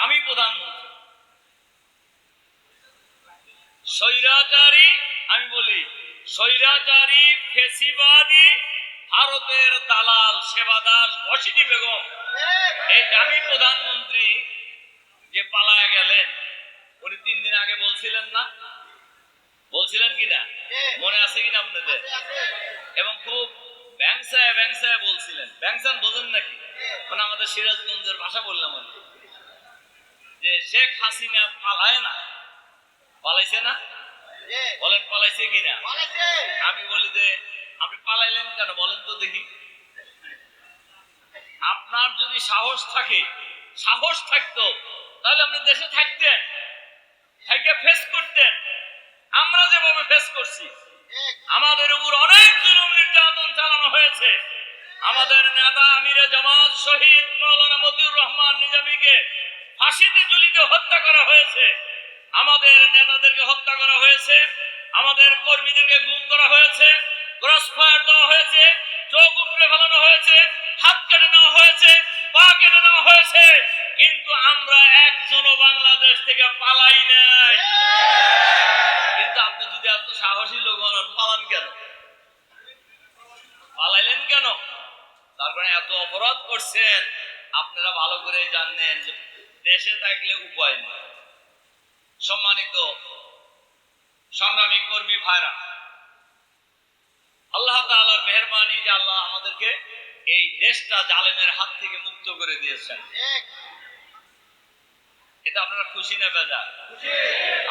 দামি প্রধানমন্ত্রী। আমি বলি, স্বৈরাচারী ফেসিবাদী ভারতের দালাল সেবাদাস বসিটি বেগম। এই দামি প্রধানমন্ত্রী যে পালায় গেলেন, উনি তিন দিন আগে বলছিলেন না? বলছিলেন কিনা মনে আছে কিনা আপনাদের? এবং খুব ব্যাংসায় ব্যাংসায় বলছিলেন। ব্যাংসান বোঝেন নাকি? মানে আমাদের সিরাজগঞ্জের ভাষা বললাম আমি। যে শেখ হাসিনা পালায় না পালাইছে না? বলেন পালাইছে কিনা? আমি বলি যে আপনি পালাইলেন কেন বলেন তো দেখি। আপনার যদি সাহস থাকে সাহস থাকতো তাহলে আপনি দেশে থাকতেন থেকে ফেস করতেন। আমরা যেভাবে ফেস করছি আমাদের উপর অনেক জুলুম নির্যাতন চালানো হয়েছে। আমাদের নেতা আমিরে জামাত শহীদ মৌলানা মতিউর রহমান নিজামীকে ফাঁসিতে ঝুলিতে হত্যা করা হয়েছে। আমাদের নেতাদেরকে হত্যা করা হয়েছে। আমাদের কর্মীদেরকে গুম করা হয়েছে। ক্রস দেওয়া হয়েছে। চোখ উপরে ফেলানো হয়েছে। হাত কেটে নেওয়া হয়েছে। পা কেটে নেওয়া হয়েছে। কিন্তু আমরা একজনও বাংলাদেশ থেকে পালাই নাই। কিন্তু আপনি যদি এত সাহসী লোক হন, পালান কেন? পালাইলেন কেন? তার কারণে এত অপরাধ করছেন। আপনারা ভালো করে জানেন যে দেশে থাকলে উপায় নেই। সম্মানিত সংগ্রামী কর্মী ভাইরা আল্লাহ তাআলার মেহরবানি যে আল্লাহ আমাদেরকে এই দেশটা জালেমের হাত থেকে মুক্ত করে দিয়েছেন। এটা আপনারা খুশি না বেজা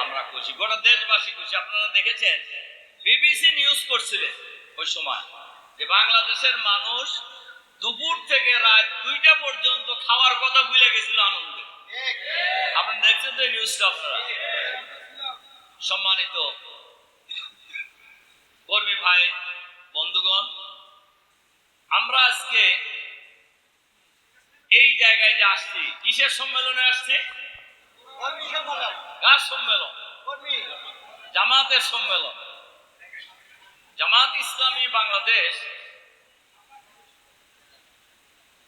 আমরা খুশি। গোটা দেশবাসী খুশি। আপনারা দেখেছেন বিবিসি নিউজ করছিলেন ওই সময় যে বাংলাদেশের মানুষ দুপুর থেকে রাত দুইটা পর্যন্ত খাওয়ার কথা ভুলে গেছিল আনন্দে। আপনারা দেখছেন তো এই নিউজটা আপনারা? সম্মানিত কর্মী ভাই বন্ধুগণ আমরা আজকে এই জায়গায় যে আসছি কিসের সম্মেলনে আসছি? কার সম্মেলন? জামাতের সম্মেলন। জামাত ইসলামী বাংলাদেশ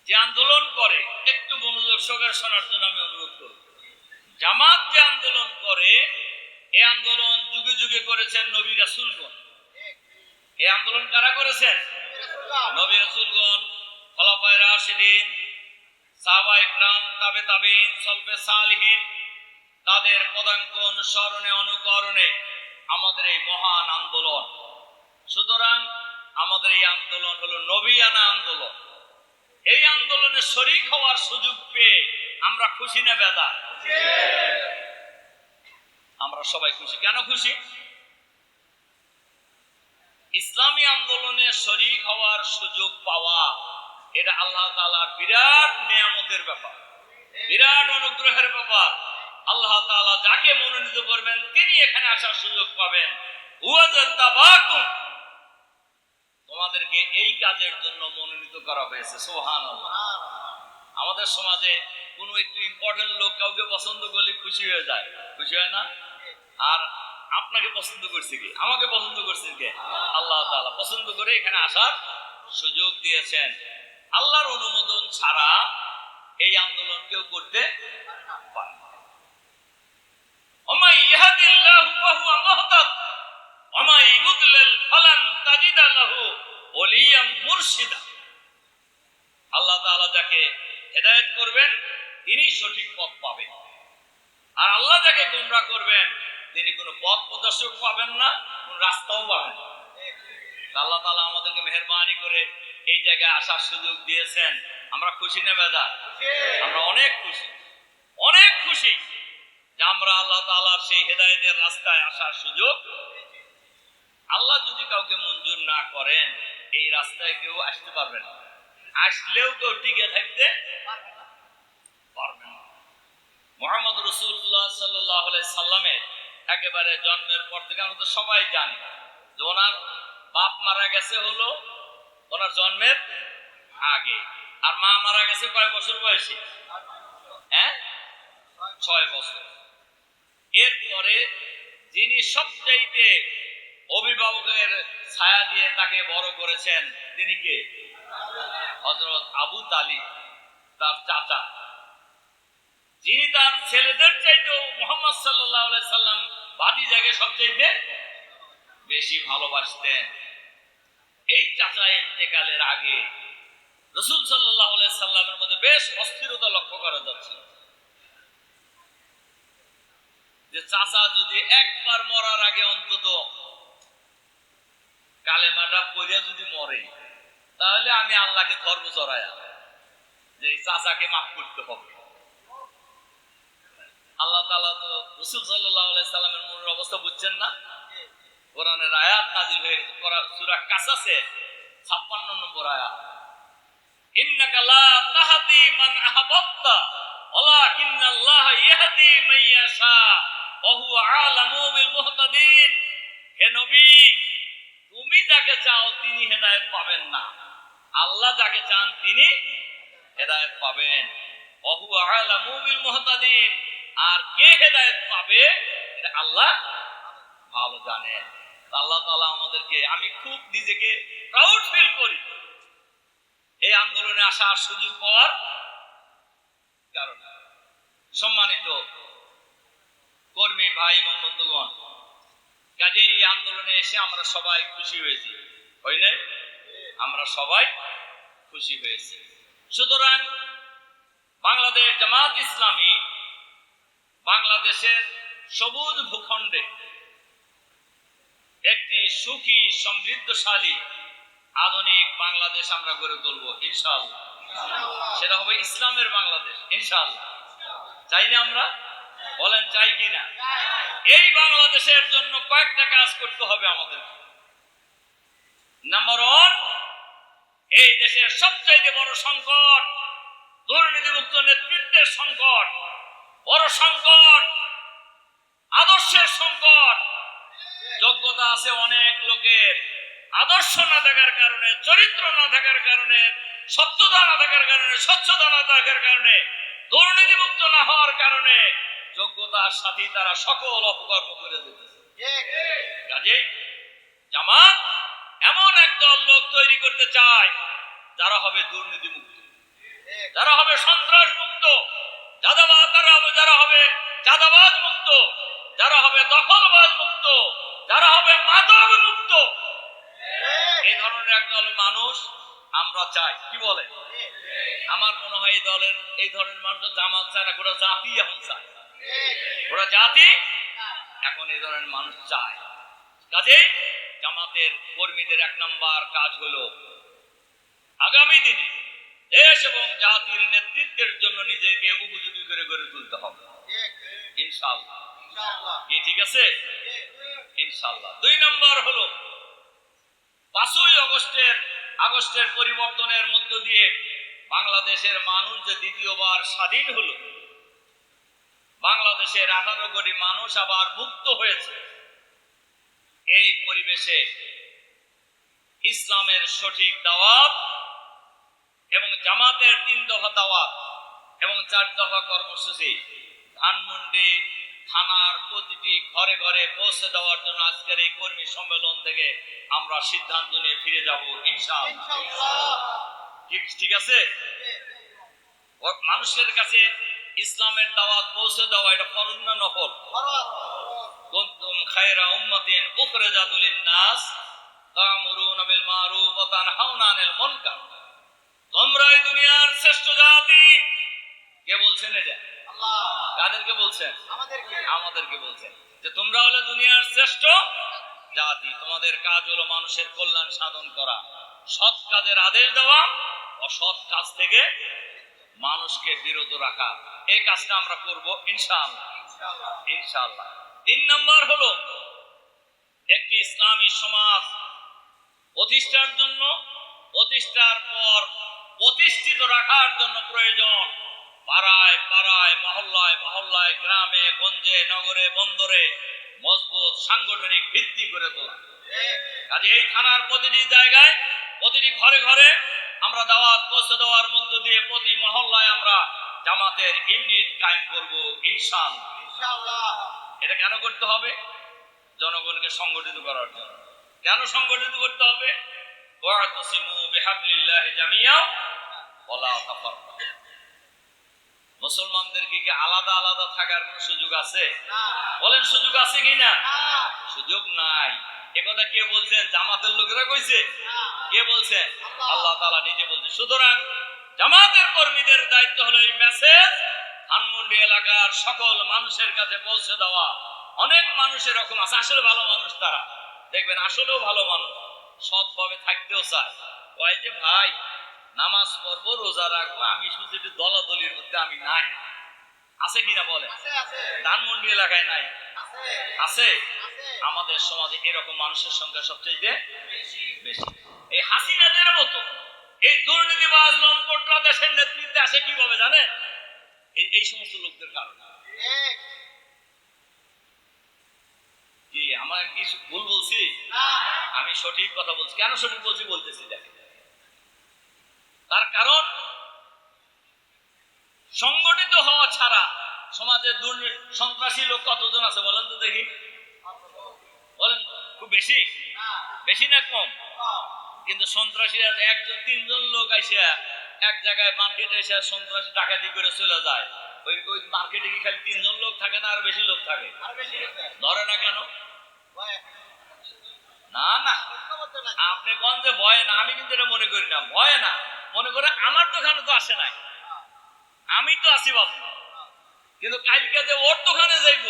যে আন্দোলন করে, একটু মনোযোগ সহকারে শোনার জন্য আমি অনুরোধ করব। জামাত যে আন্দোলন করে, এ আন্দোলন যুগে যুগে করেছেন নবী রাসুলগণ। এই আন্দোলন কারা করেছেন? নবী রাসুলগণ, খলাফায়ে রাশিদিন, সাহাবা ইকরাম তাবে তাবিন, সলফে সালিহিন, তাদের পদাঙ্কন স্মরণে অনুকরণে আমাদের এই মহান আন্দোলন। সুতরাং আমাদের এই আন্দোলন হলো নবীয়ানা আন্দোলন। এই আন্দোলনে শরিক হওয়ার সুযোগ পেয়ে আমরা খুশি না বেদা আমরা সবাই খুশি। কেন খুশি? ইসলামী আন্দোলনে শরিক হওয়ার সুযোগ পাওয়া, এটা আল্লাহ তাআলার বিরাট নিয়ামতের ব্যাপার। বিরাট অনুগ্রহের ব্যাপার। আল্লাহ তাআলা যাকে মনোনীত করবেন, তিনি এখানে আসার সুযোগ পাবেন। তোমাদেরকে এই কাজের জন্য মনোনীত করা হয়েছে সোহান আমাদের সমাজে কোনো একটু ইম্পর্টেন্ট লোক কাউকে পছন্দ করলে খুশি হয়ে যায়। খুশি হয় না? আর আপনাকে পছন্দ করছে কি? আমাকে পছন্দ করছেন কে? আল্লাহ তাআলা। পছন্দ করে এখানে আসার সুযোগ দিয়েছেন। আল্লাহর অনুমোদন ছাড়া এই আন্দোলন কেউ করতে পারে। আল্লাহ যাকে হেদায়েত করবেন, তিনি সঠিক পথ পাবেন। আর আল্লাহ যাকে গোমরা করবেন, তিনি কোনো পথ প্রদর্শক পাবেন না, কোন রাস্তাও পাবেন আল্লাহ তাআলা আমাদেরকে মেহরবানি করে এই জায়গায় আসার সুযোগ দিয়েছেন। আমরা খুশি না বেদা আমরা অনেক খুশি। অনেক খুশি যে আমরা আল্লাহ তাআলার সেই হেদায়েতের রাস্তায় আসার সুযোগ আল্লাহ যদি কাউকে মঞ্জুর না করেন, এই রাস্তায় কেউ আসতে পারবে না। আসলেও কেউ টিকে থাকতে পারবে না। মোহাম্মদ রসুল্লাহ সাল্লাহ সাল্লামের একেবারে জন্মের পর থেকে আমরা তো সবাই জানি যে ওনার বাপ মারা গেছে হলো ওনার জন্মের আগে, আর মা মারা গেছে কয় বছর বয়সে? হ্যাঁ? ছয় বছর। এরপরে যিনি সবচাইতে অভিভাবকের ছায়া দিয়ে তাকে বড় করেছেন তিনি কে? হজরত আবু তালিব, তার চাচা। যিনি তার ছেলেদের চাইতেও মোহাম্মদ সাল্লাহ সাল্লাম বাদি জায়গায় সবচাইতে বেশি ভালোবাসতেন। এই চাচা ইন্তেকালের আগে রসুল সাল্লাহ সাল্লামের মধ্যে বেশ অস্থিরতা লক্ষ্য করা যাচ্ছে। যে চাচা যদি একবার মরার আগে অন্তত কালেমাটা পড়িয়া যদি মরে, তাহলে আমি আল্লাহকে ধর্ম চড়ায়া যে চাচাকে মাফ করতে হবে। আল্লাহ তালা তো রসুল সাল্লাহ সাল্লামের মনের অবস্থা বুঝছেন না? কোরআনের আয়াত নাজিল হয়ে সুরা কাসাসে ছাপ্পান্ন নম্বর আয়াত। ইন্নাকা লা তাহদি মান আহবাবতা ওয়ালাকিন্নাল্লাহ ইয়াহদি মান ইয়াশা, ওয়া হুয়া আলামু বিল মুহতাদিন। হে নবী হেদায়েত পাবেন না। আল্লাহ যাকে চান তিনি হেদায়েত পাবেন। হুয়া আলামু বিল মুহতাদিন। আর কে হেদায়েত পাবে, এটা আল্লাহ ভালো জানেন আল্লাহ তাআলা আমাদেরকে, আমি খুব নিজেকে প্রাউড ফিল করি। এই আন্দোলনে আসার সুযোগ পাওয়ার কারণে। সম্মানিত কর্মী ভাই এবং বন্ধুগণ কাজে এই আন্দোলনে এসে আমরা সবাই খুশি হয়েছি। হই নাই? আমরা সবাই খুশি হয়েছি। সুতরাং বাংলাদেশ জামাত ইসলামী বাংলাদেশের সবুজ ভূখণ্ডে একটি সুখী, সমৃদ্ধশালী, আধুনিক বাংলাদেশ আমরা গড়ে তুলবো, ইনশাআল্লাহ। সেটা হবে ইসলামের বাংলাদেশ, ইনশাআল্লাহ। চাই না আমরা? বলেন চাই কি না? এই বাংলাদেশের জন্য কয়েকটা কাজ করতে হবে আমাদের নাম্বার ওয়ান এই দেশের সবচাইতে বড় সংকট দুর্নীতিমুক্ত নেতৃত্বের সংকট বড় সংকট আদর্শের সংকট। যোগ্যতা আছে অনেক লোকের। আদর্শ না থাকার কারণে চরিত্র না থাকার কারণে সত্যতা না থাকার কারণে স্বচ্ছতা না থাকার কারণে দুর্নীতিমুক্ত না হওয়ার কারণে যোগ্যতার সাথে তারা সকল অপকর্ম করে দিতেছে কাজে জামাত এমন একদল লোক তৈরি করতে চায়, যারা হবে দুর্নীতি মুক্ত যারা হবে সন্ত্রাস মুক্ত যাদাবাদ যারা হবে চাঁদাবাজ মুক্ত যারা হবে দখলবাদ মুক্ত যারা হবে মাদক মুক্ত এই ধরনের একদল মানুষ আমরা চাই, কি বলে? আমার মনে হয় এই দলের, এই ধরনের মানুষ জামাত চায় না, গোটা জাতি এখন চায়। গোটা জাতি এখন এই ধরনের মানুষ চায়। কাজে জামাতের কর্মীদের এক নাম্বার কাজ হলো আগামী দিনে দেশ এবং জাতির নেতৃত্বের জন্য নিজেকে উপযোগী করে গড়ে তুলতে হবে। ইনশাআল্লাহ। কি ঠিক আছে? ইনশাআল্লাহ। দুই নম্বর হলো পাঁচই আগস্টের আগস্টের পরিবর্তনের মধ্য দিয়ে বাংলাদেশের মানুষ যে দ্বিতীয়বার স্বাধীন হলো বাংলাদেশের আঠারো কোটি মানুষ আবার মুক্ত হয়েছে। এই পরিবেশে ইসলামের সঠিক দাওয়াত এবং জামাতের তিন দফা দাওয়াত এবং চার দফা কর্মসূচি। ধানমন্ডি থানার প্রতিটি ঘরে ঘরে পৌঁছে দেওয়ার জন্য আজকের এই কর্মী সম্মেলন থেকে আমরা সিদ্ধান্ত নিয়ে ফিরে যাব ঠিক ঠিক আছে? মানুষের কাছে ইসলামের দাওয়াত পৌঁছে দেওয়া এটা ফরজ না নফল? কুনতুম খায়রা উম্মাতিন লিন-নাস তা'মুরুনা বিল মারুফ ওয়া তানহাউনা আনিল মুনকার। তোমরা এই দুনিয়ার শ্রেষ্ঠ জাতি। কে বলছেন এটা? কাদেরকে বলছেন? আমাদেরকে। বলছেন যে তোমরা হলে দুনিয়ার শ্রেষ্ঠ জাতি। তোমাদের কাজ হলো মানুষের কল্যাণ সাধন করা। সৎ কাজের আদেশ দেওয়া অসৎ কাজ থেকে মানুষকে বিরত রাখা। এই কাজটা আমরা করব ইনশাআল্লাহ। ইনশাআল্লাহ। তিন নম্বর হলো একটি ইসলামী সমাজ প্রতিষ্ঠার জন্য, প্রতিষ্ঠার পর প্রতিষ্ঠিত রাখার জন্য প্রয়োজন। পাড়ায় পাড়ায়, মহল্লায় মহল্লায়, গ্রামে, গঞ্জে, নগরে, বন্দরে মজবুত সাংগঠনিক ভিত্তি করে তোলা। কাজে এই থানার প্রতিটি জায়গায়, প্রতিটি ঘরে ঘরে আমরা দাওয়াত পৌঁছে দেওয়ার মধ্য দিয়ে প্রতি মহল্লায় আমরা জামাতের ইউনিট কায়েম করব, ইনশাআল্লাহ। এটা কেন করতে হবে? জনগণকে সংগঠিত করার জন্য। কেন সংগঠিত করতে হবে? মুসলমানদেরকে কি আলাদা আলাদা থাকার কোন সুযোগ আছে? বলেন সুযোগ আছে কি না? সুযোগ নাই। একথা কে বলছেন? জামাতের লোকেরা কইছে। কে বলছেন? আল্লাহ। তাআলা নিজে বলছে। সুতরাং জামাতের কর্মীদের দায়িত্ব হলো এই মেসেজ ধানমন্ডি এলাকার সকল মানুষের কাছে পৌঁছে দেওয়া। অনেক মানুষ এরকম আছে আসলে ভালো মানুষ তারা। দেখবেন আসলেও ভালো মানুষ। সৎভাবে থাকতেও চায়। কয় যে ভাই নামাজ পড়ব রোজা রাখব আমি শুধু একটু দলাদলির মধ্যে আমি নাই। আছে কিনা বলে ধানমন্ডি এলাকায় নাই? আছে। আমাদের সমাজে এরকম মানুষের সংখ্যা সবচেয়ে বেশি। এই হাসিনাদের মতো এই দুর্নীতিবাজ লম্পটরা দেশের নেতৃত্বে আসে কীভাবে জানেন? এই সমস্ত লোকদের কারণে। কি আমার কি ভুল বলছি? আমি সঠিক কথা বলছি। কেন সঠিক বলছি বলতেছি, দেখেন। তার কারণ, সংগঠিত হওয়া ছাড়া সমাজে সন্ত্রাসী লোক কতজন আছে বলেন তো দেখি। বলেন খুব বেশি? বেশি না কম? কিন্তু সন্ত্রাসীরা একজন, তিনজন লোক আইসা এক জায়গায় মার্কেটে এসে সন্ত্রাসী ডাকাতি করে চলে যায়। ওই ওই মার্কেটে কি খালি তিনজন লোক থাকে না আর বেশি লোক থাকে? ধরে না কেন? না না। আপনি কোন যে ভয় না আমি কিন্তু এটা মনে করি না। ভয় না। মনে করে আমার দোকানে তো আসে নাই। আমি তো আছি বাবু কিন্তু কালকে যে ওর দোকানে যাইব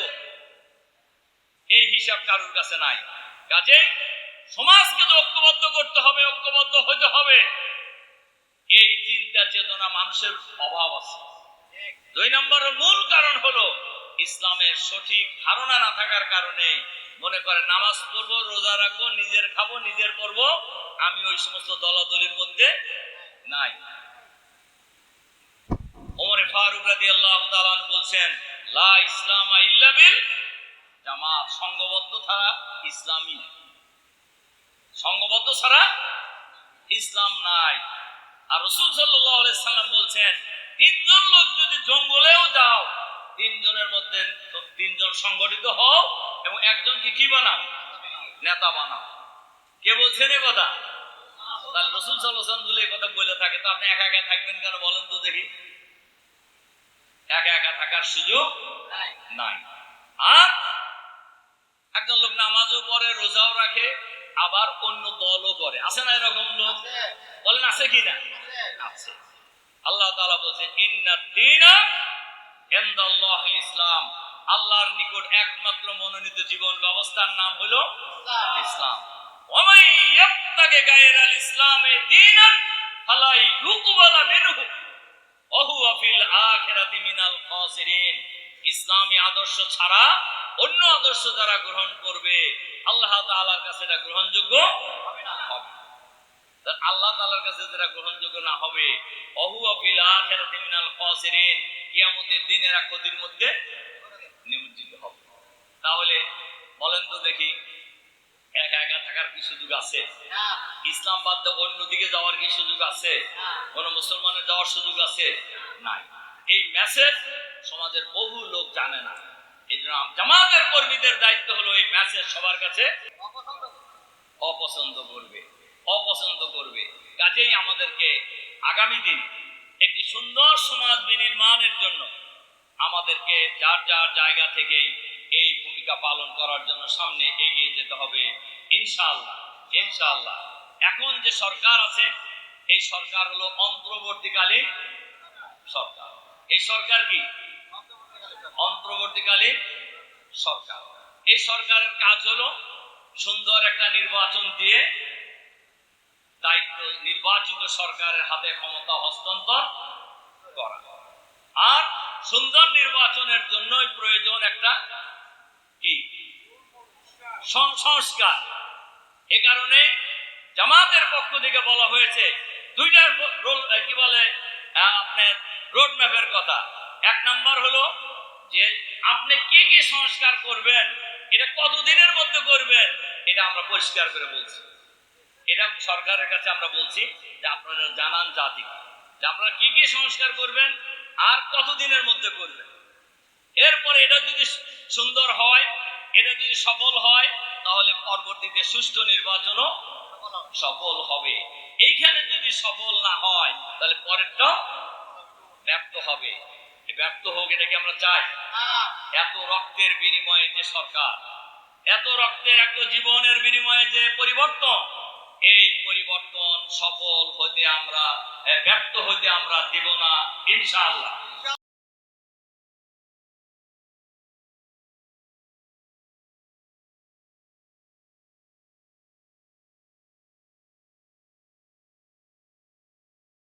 এই হিসাব কারোর কাছে নাই। কাজেই সমাজকে তো ঐক্যবদ্ধ করতে হবে ঐক্যবদ্ধ হতে হবে। চিন্তা চেতনা মানুষের অভাব আছে। দুই নম্বরের মূল কারণ হলো ইসলামের সঠিক ধারণা না থাকার কারণে মনে করে, নামাজ পড়ব, রোজা রাখব, নিজের খাব, নিজের পড়ব আমি ওই সমস্ত দলাদলির মধ্যে নাই। ওমরে ফারুক বলছেন, লা ইসলামা ছাড়া ইসলামই নেই। সংঘবদ্ধ ছাড়া ইসলাম নাই। আর রসুল সাল্লাম বলছেন তিনজন লোক যদি জঙ্গলেও যাও তিনজনের মধ্যে তিনজন সংগঠিত হও এবং একজনকে কি বানাও? নেতা বানাও। কে বলছেন এ কথা? তাহলে রসুল সাল্লাম যদি এই কথা বলে থাকে তো আপনি একা একা থাকবেন কেন বলেন তো দেখি? একা একা থাকার সুযোগ নাই। আর একজন লোক নামাজও পড়ে রোজাও রাখে আবার অন্য দলও করে। আছে না এরকম লোক? বলেন আছে কি না আছে আল্লাহ তাআলা বলছেন ইন্না দীনা ইনদাল্লাহিল ইসলাম। আল্লাহর নিকট একমাত্র মনোনীত জীবন ব্যবস্থার নাম হলো ইসলাম। ওমাই ইয়াবতাগে গায়রাল ইসলামে দীনান ফালা ইউকবালা মিনহু ওহু ফিল আখিরাতি মিনাল খাসিরিন। ইসলামী আদর্শ ছাড়া অন্য আদর্শ যারা গ্রহণ করবে, আল্লাহ তাআলার কাছে এটা গ্রহণযোগ্য আল্লাহ তাআলার কাছে যেটা গ্রহণযোগ্য না হবে অহু ফিল আখিরাতি মিনাল খাসিরিন, কিয়ামতের দিন এরা ক্ষতির মধ্যে নিমজ্জিত হবে। তাহলে বলেন তো দেখি, একা একা থাকার কি সুযোগ আছে? ইসলাম বাদ দিয়ে অন্যদিকে যাওয়ার কি সুযোগ আছে? কোন মুসলমানের যাওয়ার সুযোগ আছে? নাই। এই মেসেজ সমাজের বহু লোক জানে না। এই জন্য জামাতের কর্মীদের দায়িত্ব হলো এই মেসেজ সবার কাছে অপছন্দ করবে। অপছন্দ করবে। কাজেই আমাদেরকে আগামী দিন একটি সুন্দর সমাজ বিনির্মাণের জন্য আমাদেরকে যার যার জায়গা থেকেই এই ভূমিকা পালন করার জন্য সামনে এগিয়ে যেতে হবে। ইনশাআল্লাহ ইনশাআল্লাহ। এখন যে সরকার আছে, এই সরকার হলো অন্তর্বর্তীকালীন সরকার। এই সরকার কি? অন্তর্বর্তীকালীন সরকার। এই সরকারের কাজ হলো সুন্দর একটা নির্বাচন দিয়ে দায়িত্ব নির্বাচিত সরকারের হাতে ক্ষমতা হস্তান্তর করা। আর সুন্দর নির্বাচনের জন্যই প্রয়োজন একটা কি? সংস্কার। এ কারণে জামাতের পক্ষ থেকে বলা হয়েছে, দুইটার রোল- কি বলে আপনার রোড ম্যাপের কথা। এক নাম্বার হলো যে আপনি কি কি সংস্কার করবেন, এটা কতদিনের মধ্যে করবেন, এটা আমরা পরিষ্কার করে বলছি। এটা সরকারের কাছে আমরা বলছি যে আপনারা জানান জাতি। যে আপনারা কি কি সংস্কার করবেন আর কতদিনের মধ্যে করবেন। এরপরে এটা যদি সুন্দর হয়, এটা যদি সফল হয়, তাহলে পরবর্তীতে সুষ্ঠু নির্বাচনও সফল হবে। এইখানে যদি সফল না হয়, তাহলে পরেরটা ব্যর্থ হবে। ব্যর্থ হোক, এটা কি আমরা চাই? এত রক্তের বিনিময়ে যে সরকার, এত রক্তের, এত জীবনের বিনিময়ে যে পরিবর্তন এই পরিবর্তন সফল হতে আমরা ব্যক্ত হতে আমরা দেব না ইনশাআল্লাহ।